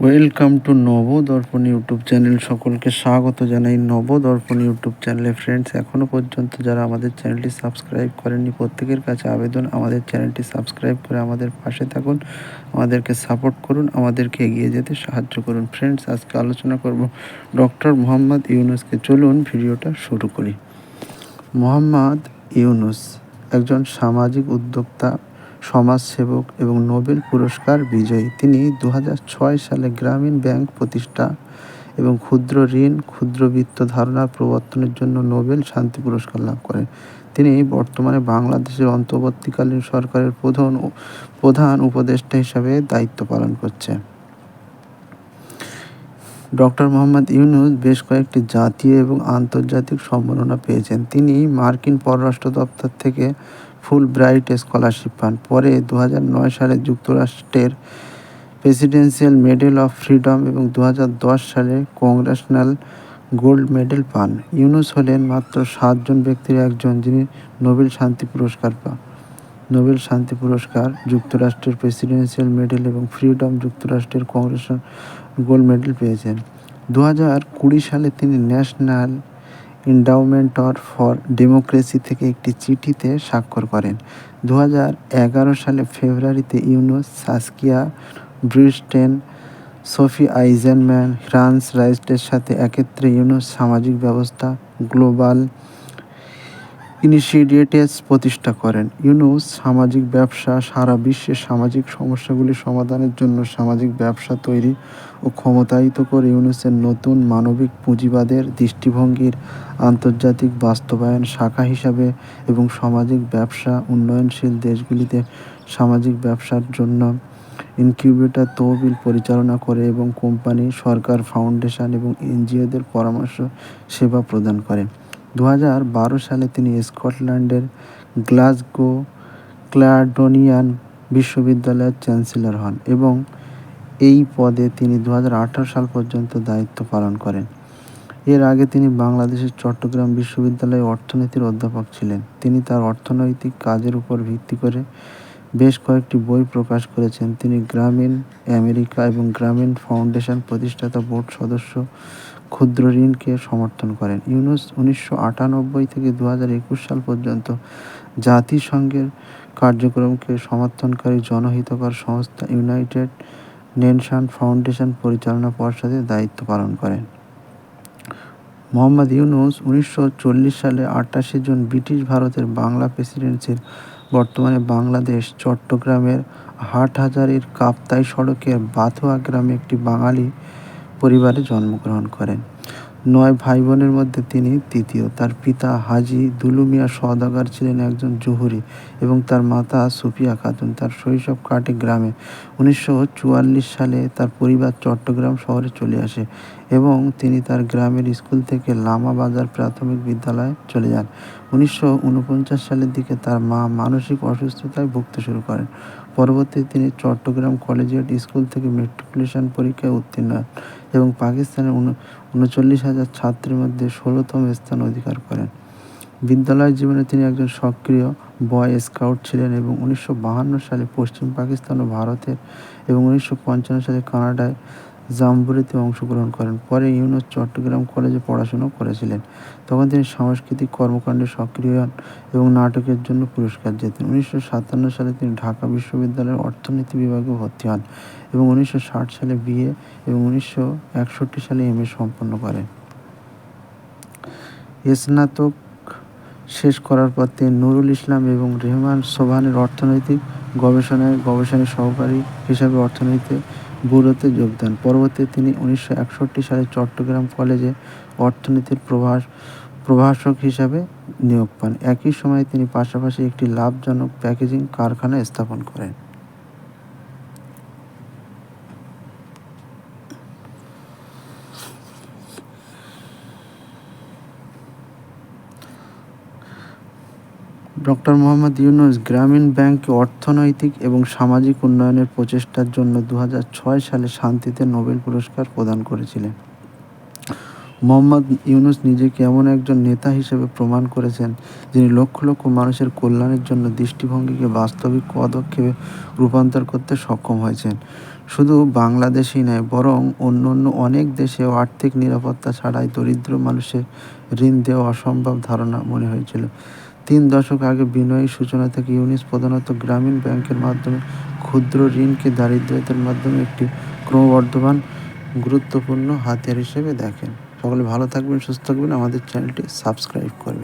Welcome to Nabadarpan YouTube channel সকলকে স্বাগত জানাই নবদর্পণ ইউটিউব চ্যানেলে ফ্রেন্ডস এখনও পর্যন্ত যারা আমাদের চ্যানেলটি সাবস্ক্রাইব করেননি, প্রত্যেকের কাছে আবেদন, আমাদের চ্যানেলটি সাবস্ক্রাইব করে আমাদের পাশে থাকুন, আমাদেরকে সাপোর্ট করুন, আমাদেরকে এগিয়ে যেতে সাহায্য করুন। ফ্রেন্ডস আজকে আলোচনা করব ডক্টর মোহাম্মদ ইউনুসকে। চলুন ভিডিওটা শুরু করি। মোহাম্মদ ইউনুস একজন সামাজিক উদ্যোক্তা সমাজসেবক এবং নোবেল পুরস্কার বিজয়ী। তিনি দু হাজার ছয় সালে গ্রামীণ ব্যাংক প্রতিষ্ঠা এবং ক্ষুদ্র ঋণ ক্ষুদ্রবিত্ত ধারণার প্রবর্তনের জন্য নোবেল শান্তি পুরস্কার লাভ করেন। তিনি বর্তমানে বাংলাদেশের অন্তর্বর্তীকালীন সরকারের প্রধান প্রধান উপদেষ্টা হিসাবে দায়িত্ব পালন করছে ডক্টর মোহাম্মদ ইউনুস বেশ কয়েকটি জাতীয় এবং আন্তর্জাতিক সম্মাননা পেয়েছেন। তিনি মার্কিন পররাষ্ট্র দপ্তর থেকে ফুল ব্রাইট স্কলারশিপ পান পরে দু হাজার নয় সালে যুক্তরাষ্ট্রের প্রেসিডেন্সিয়াল মেডেল অফ ফ্রিডম এবং দু হাজার দশ সালে কংগ্রেশনাল গোল্ড মেডেল পান। ইউনুস হলেন মাত্র সাতজন ব্যক্তির একজন, যিনি নোবেল শান্তি পুরস্কার পান নোবেল শান্তি পুরস্কার, যুক্তরাষ্ট্রের প্রেসিডেন্সিয়াল মেডেল এবং ফ্রিডম যুক্তরাষ্ট্রের কংগ্রেস গোল্ড মেডেল পেয়েছেন। দু হাজার কুড়ি সালে তিনি ন্যাশনাল এন্ডাউমেন্ট ফর ডেমোক্রেসি থেকে একটি চিঠিতে স্বাক্ষর করেন। দু হাজার এগারো সালে ফেব্রুয়ারিতে Yunus, Saskia Bruysten Sophie Eisenmann, France রাইস্টের সাথে একত্রে ইউনুস সামাজিক ব্যবস্থা, গ্লোবাল ইনিশিয়েটিভস প্রতিষ্ঠা করেন। ইউনুস সামাজিক ব্যবসা সারা বিশ্বের সামাজিক সমস্যাগুলি সমাধানের জন্য সামাজিক ব্যবসা তৈরি ও ক্ষমতায়িত করে ইউনুসের নতুন মানবিক পুঁজিবাদের দৃষ্টিভঙ্গির আন্তর্জাতিক বাস্তবায়ন শাখা হিসাবে এবং সামাজিক ব্যবসা উন্নয়নশীল দেশগুলিতে সামাজিক ব্যবসার জন্য ইনকিউবেটর তহবিল পরিচালনা করে এবং কোম্পানি, সরকার, ফাউন্ডেশন এবং এনজিওদের পরামর্শ, সেবা প্রদান করে। দু হাজার বারো সালে তিনি স্কটল্যান্ডের গ্লাসগো ক্লাডোনিয়ান বিশ্ববিদ্যালয়ের চ্যান্সেলর হন এবং এই পদে তিনি দু হাজার আঠারো সাল পর্যন্ত দায়িত্ব পালন করেন। এর আগে তিনি বাংলাদেশের চট্টগ্রাম বিশ্ববিদ্যালয়ে অর্থনীতির অধ্যাপক ছিলেন। তিনি তার অর্থনৈতিক কাজের উপর ভিত্তি করে বেশ কয়েকটি বই প্রকাশ করেছেন। তিনি গ্রামীণ আমেরিকা এবং গ্রামীণ ফাউন্ডেশন প্রতিষ্ঠাতা বোর্ড সদস্য ক্ষুদ্র ঋণকে সমর্থন করেন। ইউনুস উনিশশো আটানব্বই থেকে দু সাল পর্যন্ত জাতিসংঘের কার্যক্রমকে সমর্থনকারী জনহিতকর সংস্থা ইউনাইটেড নেশন ফাউন্ডেশন পরিচালনা পর্ষদে দায়িত্ব পালন করেন। মোহাম্মদ ইউনুস উনিশশো চল্লিশ সালে আটাশে জুন ব্রিটিশ ভারতের বাংলা প্রেসিডেন্সির বর্তমানে বাংলাদেশ চট্টগ্রামের হাটহাজারির কাপ্তাই সড়কের বাথুয়া গ্রামে একটি বাঙালি পরিবারে জন্মগ্রহণ করেন। নয় ভাই বোনের মধ্যে তিনি তৃতীয়। তার পিতা হাজি দুলু মিয়া সওদাগর ছিলেন একজন জহুরি এবং তার মাতা সুফিয়া খাতুন। তার শৈশব কাটে গ্রামে। উনিশশো চুয়াল্লিশ সালে তার পরিবার চট্টগ্রাম শহরে চলে আসে এবং তিনি তার গ্রামের স্কুল থেকে লামা বাজার প্রাথমিক বিদ্যালয়ে চলে যান। উনিশশো ঊনপঞ্চাশ সালের দিকে তার মা মানসিক অসুস্থতায় ভুগতে শুরু করেন। পরবর্তীতে তিনি চট্টগ্রাম কলেজিয়েট স্কুল থেকে মেট্রিকুলেশন পরীক্ষায় উত্তীর্ণ হন। এবং পাকিস্তানের উনচল্লিশ হাজার ছাত্রের মধ্যে ষোলোতম স্থান অধিকার করেন। বিদ্যালয় জীবনে তিনি একজন সক্রিয় বয় স্কাউট ছিলেন এবং উনিশশো সালে পশ্চিম পাকিস্তান ও ভারতের এবং উনিশশো পঞ্চান্ন সালে কানাডায় জাম্বুরিতে অংশগ্রহণ করেন। পরে ইউনুস চট্টগ্রাম কলেজে পড়াশুনো করেছিলেন। তখন তিনি সাংস্কৃতিক কর্মকাণ্ডে সক্রিয় হন এবং নাটকের জন্য পুরস্কার জেতেন। উনিশশো সাতান্ন সালে তিনি ঢাকা বিশ্ববিদ্যালয়ের অর্থনীতি বিভাগে ভর্তি হন এবং উনিশশো ষাট সালে বিএ এবং উনিশশো একষট্টি সালে এম সম্পন্ন করেন। স্নাতক শেষ করার পর তিনি নুরুল ইসলাম এবং রেহমান সোভানের অর্থনৈতিক গবেষণায় গবেষণা সহকারী হিসাবে অর্থনীতিতে ব্যুরোতে যোগদান পরবর্তীতে তিনি উনিশশো একষট্টি সালে চট্টগ্রাম কলেজে অর্থনীতির প্রভাস, প্রভাষক হিসাবে নিয়োগ পান। একই সময়ে তিনি পাশাপাশি একটি লাভজনক প্যাকেজিং কারখানা স্থাপন করেন। ডক্টর মোহাম্মদ ইউনুস গ্রামীণ ব্যাংকে অর্থনৈতিক এবং সামাজিক উন্নয়নের প্রচেষ্টার জন্য দু হাজার ছয় সালে শান্তিতে নোবেল পুরস্কার প্রদান করেছিলেন। মোহাম্মদ ইউনুস নিজেকে এমন একজন নেতা হিসেবে প্রমাণ করেছেন, যিনি লক্ষ লক্ষ মানুষের কল্যাণের জন্য দৃষ্টিভঙ্গিকে বাস্তবিক পদক্ষেপে রূপান্তর করতে সক্ষম হয়েছেন। শুধু বাংলাদেশই নয়, বরং অন্য অন্য অনেক দেশেও আর্থিক নিরাপত্তা ছাড়াই দরিদ্র মানুষের ঋণ দেওয়া অসম্ভব ধারণা মনে হয়েছিল। তিন দশক আগে বিনয়ী সূচনা থেকে ইউনিস প্রধানত গ্রামীণ ব্যাংকের মাধ্যমে ক্ষুদ্র ঋণকে দারিদ্রতার মাধ্যমে একটি ক্রমবর্ধমান গুরুত্বপূর্ণ হাতিয়ার হিসেবে দেখেন। সকলে ভালো থাকবেন, সুস্থ থাকবেন। আমাদের চ্যানেলটি সাবস্ক্রাইব করবেন।